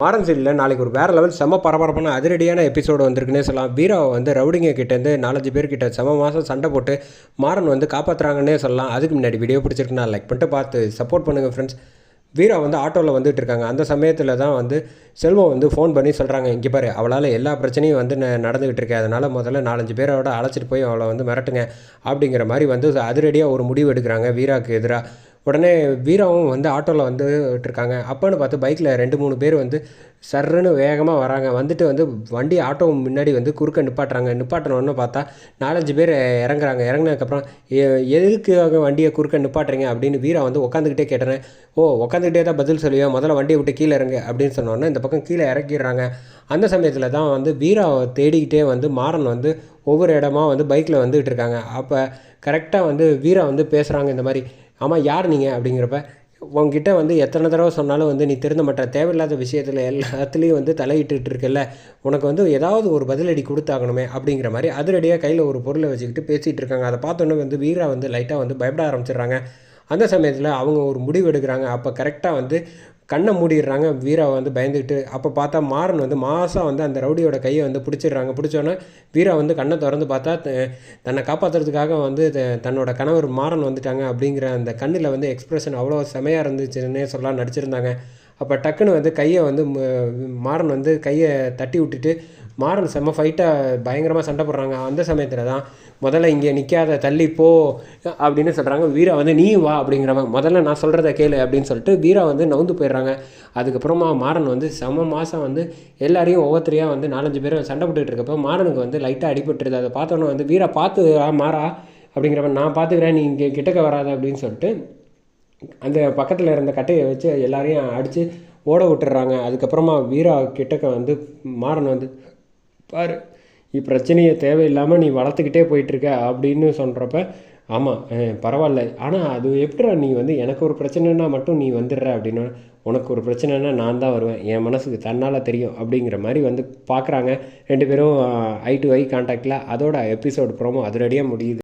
மாறன் சீரியலில் நாளைக்கு ஒரு வேறு லெவல் செம்ம பரபரப்பான அதிரடியான எபிசோடு வந்திருக்குன்னே சொல்லலாம். வீராவை வந்து ரவுடிங்க கிட்டேருந்து நாலஞ்சு பேர்கிட்ட செம மாதம் சண்டை போட்டு மாறன் வந்து காப்பாற்றுறாங்கன்னே சொல்லலாம். அதுக்கு முன்னாடி வீடியோ பிடிச்சிருக்குன்னா லைக் பண்ணிட்டு பார்த்து சப்போர்ட் பண்ணுங்கள் ஃப்ரெண்ட்ஸ் வீரா வந்து ஆட்டோவில் வந்துட்டு இருக்காங்க. அந்த சமயத்தில் தான் வந்து செல்வம் வந்து ஃபோன் பண்ணி சொல்கிறாங்க இங்கே பாரு அவளால் எல்லா பிரச்சனையும் வந்து நடந்துக்கிட்டு நடந்துகிட்டு அதனால் முதல்ல நாலஞ்சு பேரோட அழைச்சிட்டு போய் அவளை வந்து மிரட்டுங்க அப்படிங்கிற மாதிரி வந்து அதிரடியாக ஒரு முடிவு எடுக்கிறாங்க. வீராக்கு எதிராக உடனே வீராவும் வந்து ஆட்டோவில் வந்து இருக்காங்க அப்போன்னு பார்த்து பைக்கில் ரெண்டு மூணு பேர் வந்து சர்ருன்னு வேகமாக வராங்க. வந்துட்டு வந்து வண்டி ஆட்டோ முன்னாடி வந்து குறுக்க நிப்பாட்டுறாங்க. நிப்பாட்டினோன்னு பார்த்தா நாலஞ்சு பேர் இறங்குறாங்க. இறங்குனதுக்கப்புறம் எ- எதுக்காக வண்டியை குறுக்க நிப்பாட்டுறீங்க? அப்படின்னு வீரா வந்து உட்காந்துக்கிட்டே கேட்டேன் ஓ உட்காந்துக்கிட்டே தான் பதில் சொல்லுவேன் முதல்ல வண்டியை விட்டு கீழே இறங்கு அப்படின்னு சொன்னோன்னே இந்த பக்கம் கீழே இறக்கிடுறாங்க. அந்த சமயத்தில் தான் வந்து வீராவை தேடிக்கிட்டே வந்து மாறன் வந்து ஒவ்வொரு இடமா வந்து பைக்கில் வந்துகிட்டு இருக்காங்க. அப்போ கரெக்டாக வந்து வீரா வந்து பேசுகிறாங்க இந்த மாதிரி. ஆமாம் யார் நீங்கள் அப்படிங்கிறப்ப உங்ககிட்ட வந்து எத்தனை தடவை சொன்னாலும் வந்து நீ திருந்த மாட்ட. தேவையில்லாத விஷயத்தில் எல்லாத்துலேயும் வந்து தலையிட்டு இருக்கல உனக்கு வந்து ஏதாவது ஒரு பதிலடி கொடுத்தாகணுமே அப்படிங்கிற மாதிரி அதிரடியாக கையில் ஒரு பொருளை வச்சுக்கிட்டு பேசிகிட்டு இருக்காங்க. அதை பார்த்தோன்னே வந்து வீரா வந்து லைட்டாக வந்து பயப்பட ஆரம்பிச்சிடுறாங்க. அந்த சமயத்தில் அவங்க ஒரு முடிவு எடுக்கிறாங்க. அப்போ கரெக்டாக வந்து கண்ணை மூடிடுறாங்க. வீரா வந்து பயந்துக்கிட்டு அப்போ பார்த்தா மாறன் வந்து மாதம் வந்து அந்த ரவுடியோட கையை வந்து பிடிச்சிடுறாங்க. பிடிச்சோன்னே வீரா வந்து கண்ணை திறந்து பார்த்தா தன்னை காப்பாற்றுறதுக்காக வந்து த- தன்னோட கணவர் மாறன் வந்துட்டாங்க அப்படிங்கிற அந்த கண்ணில் வந்து எக்ஸ்ப்ரெஷன் அவ்வளோ செமையாக இருந்துச்சுன்னே சொல்லலாம் நடிச்சிருந்தாங்க. அப்போ டக்குன்னு வந்து கையை வந்து மாறன் வந்து கையை தட்டி விட்டுட்டு மாறன் செம்ம ஃபைட்டாக பயங்கரமாக சண்டை போடுறாங்க. அந்த சமயத்தில் தான் முதல்ல இங்கே நிற்காத தள்ளி போ அப்படின்னு சொல்கிறாங்க வீரா வந்து நீ வா அப்படிங்கிறவங்க முதல்ல நான் சொல்கிறத கேளு அப்படின்னு சொல்லிட்டு வீரா வந்து நவுந்து போயிடுறாங்க. அதுக்கப்புறமா மாறன் வந்து செம மாதம் வந்து எல்லாரையும் ஒவ்வொருத்தரையாக வந்து நாலஞ்சு பேர் சண்டை போட்டுட்டு இருக்கப்போ மாறனுக்கு வந்து லைட்டாக அடிபட்டுருது. அதை பார்த்தோன்னே வந்து வீரா பார்த்து மாறா அப்படிங்கிறவன் நான் பார்த்துக்கிறேன் நீ இங்கே கிட்டக்க வராத அப்படின்னு சொல்லிட்டு அந்த பக்கத்தில் இருந்த கட்டையை வச்சு எல்லாரையும் அடித்து ஓட விட்டுறாங்க. அதுக்கப்புறமா வீரா கிட்டக்க வந்து மாறன் வந்து பாரு இப்பிரச்சனையை தேவையில்லாமல் நீ வளர்த்துக்கிட்டே போயிட்டுருக்க அப்படின்னு சொல்கிறப்ப ஆமாம் பரவாயில்ல. ஆனால் அது எப்படிடா நீ வந்து எனக்கு ஒரு பிரச்சனைனா மட்டும் நீ வந்துடுற அப்படின்னா உனக்கு ஒரு பிரச்சனைனா நான் தான் வருவேன். என் மனசுக்கு தன்னால் தெரியும் அப்படிங்கிற மாதிரி வந்து பார்க்குறாங்க ரெண்டு பேரும் ஐ டு ஐ கான்டாக்டில் அதோட எபிசோட் ப்ரோமோ அதிரடியாக முடியுது.